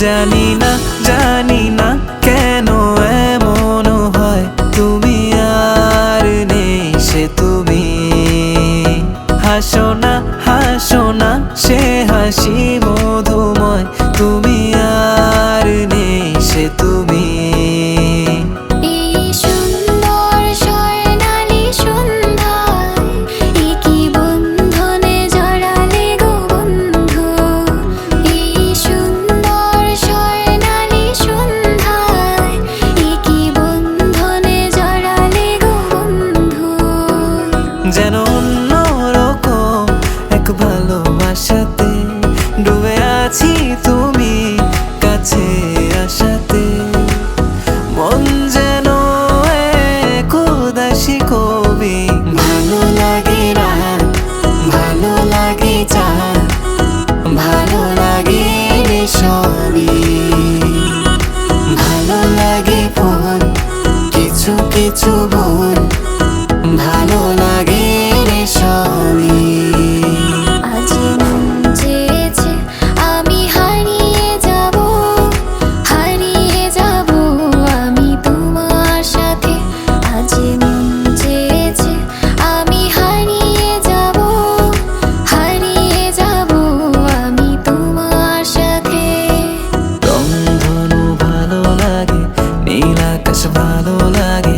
জানি না জানি না কেন এমন হয়। তুমি আর নেই সে তুমি। হাসো না হাসো না, সে হাসি মধুময় যেন অন্যরকম এক ভালোবাসাতে ডুবে আছি তুমি কাছে আসাতে। মন যেন এক কবি। ভালো লাগে রাত ভালো লাগে চাঁদ ভালো লাগে সবই ভালো লাগে ফোন, কিছু কিছু বোন ভালো ভালো লাগে